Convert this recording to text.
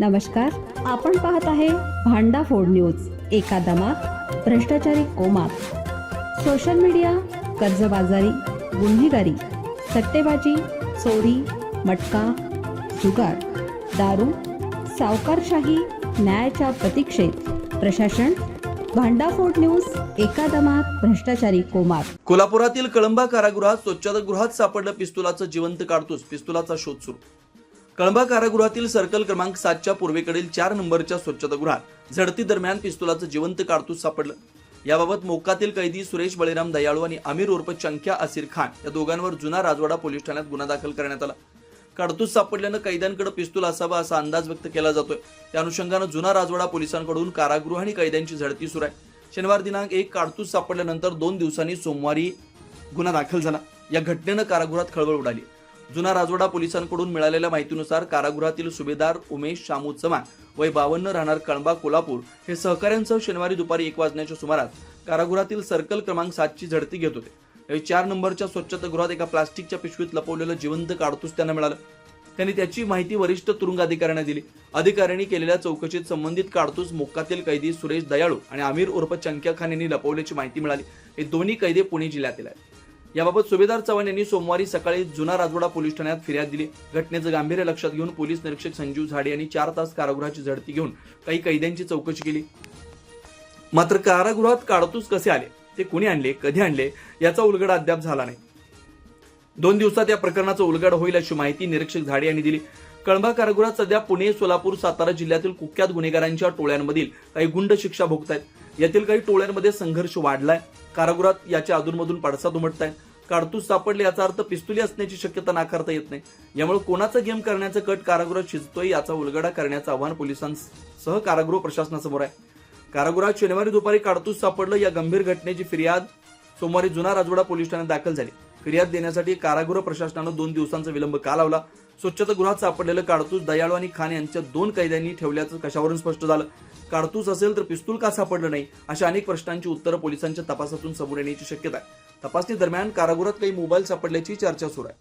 नमस्कार आपण पाहत आहे भांडा फोड न्यूज एका दमात भ्रष्टाचारी कोमात. सोशल मीडिया कर्जबाजारी गुन्हेगारी सट्टेबाजी चोरी मटका जुगार दारू सावकारशाही न्यायाच्या प्रतीक्षेत. प्रशासन भांडाफोड न्यूज एका दमात भ्रष्टाचारी कोमात. कोल्हापुरातील कळंबा कारागृहात स्वच्छतागृहात सापडलं पिस्तुलाचं जिवंत काढतोस पिस्तुलाचा शोध सुरू. कळंबा कारागृहातील सर्कल क्रमांक सातच्या पूर्वेकडील चार नंबरच्या स्वच्छतागृहात झडती दरम्यान पिस्तुलाचं जिवंत काढतूस सापडलं. याबाबत मोक्कातील कैदी सुरेश बळीराम दयाळू आणि आमिर उर्फ चंख्या असिर खान या दोघांवर जुना राजवाडा पोलीस ठाण्यात गुन्हा दाखल करण्यात आला. काडतूस सापडल्यानं कैद्यांकडे पिस्तूल असावा असा अंदाज व्यक्त केला जातोय. त्या अनुषंगानं जुना राजवाडा पोलिसांकडून कारागृह आणि कैद्यांची झडती सुरू आहे. शनिवार दिनांक एक काडतूस सापडल्यानंतर दोन दिवसांनी सोमवारी गुन्हा दाखल झाला. या घटनेनं कारागृहात खळबळ उडाली. जुना राजवाडा पोलिसांकडून मिळालेल्या माहितीनुसार कारागृहातील सुभेदार उमेश शामू चव्हाण वय बावन्न राहणार कळंबा कोल्हापूर हे सहकाऱ्यांसह शनिवारी दुपारी एक वाजण्याच्या सुमारास कारागृहातील सर्कल क्रमांक सातची झडती घेत होते. यावेळी चार नंबरच्या स्वच्छतागृहात एका प्लास्टिकच्या पिशवीत लपवलेलं जिवंत काडतूस त्यांना मिळालं. त्यांनी त्याची माहिती वरिष्ठ तुरुंग अधिकाऱ्यांना दिली. अधिकाऱ्यांनी केलेल्या चौकशीत संबंधित काडतूस मोक्कातील कैदी सुरेश दयाळू आणि आमिर उर्फ चंक्या खान यांनी लपवल्याची माहिती मिळाली. हे दोन्ही कैदी पुणे जिल्ह्यातील आहेत. याबाबत सुभेदार चव्हाण यांनी सोमवारी सकाळी जुना राजवाडा पोलीस ठाण्यात फिर्याद दिली. घटनेचं गांभीर्य लक्षात घेऊन पोलीस निरीक्षक संजीव झाडे यांनी चार तास कारागृहाची झडती घेऊन काही कैद्यांची चौकशी केली. मात्र कारागृहात काडतूस कसे आले? ते कुणी आणले? कधी आणले? याचा उलगडा अद्याप झाला नाही. दोन दिवसात या प्रकरणाचा उलगड होईल अशी माहिती निरीक्षक झाडे यांनी दिली. कळंबा कारागृहात सध्या पुणे सोलापूर सातारा जिल्ह्यातील कुख्यात गुन्हेगारांच्या टोळ्यांमधील काही गुंड शिक्षा भोगत आहेत यातील काही टोळ्यांमध्ये संघर्ष वाढलाय. कारागृहात याच्या अधूनमधून पडसाद उमटत आहे काडतूस सापडले याचा अर्थ पिस्तुली असण्याची शक्यता नाकारता येत नाही. यामुळे कोणाचा गेम करण्याचा कट कारागृहात शिजतोय याचा उलगडा करण्याचं आव्हान पोलिसांसह कारागृह प्रशासनासमोर आहे. कारागृहात शनिवारी दुपारी काडतूस सापडलं या गंभीर घटनेची फिर्याद सोमवारी जुना राजवाडा पोलीस ठाण्यात दाखल झाली. फिर्याद देण्यासाठी कारागृह प्रशासनानं दोन दिवसांचा विलंब का लावला? स्वच्छतागृहात सापडलेलं काडतूस दयाळू आणि खान यांच्या दोन कैद्यांनी ठेवल्याचं कशावरून स्पष्ट झालं? काडतूस असेल तर पिस्तूल का सापडलं नाही? अशा अनेक प्रश्नांची उत्तरं पोलिसांच्या तपासातून समोर येण्याची शक्यता आहे. तपासणी दरम्यान कारागृहात काही मोबाईल सापडल्याची चर्चा सुरू आहे.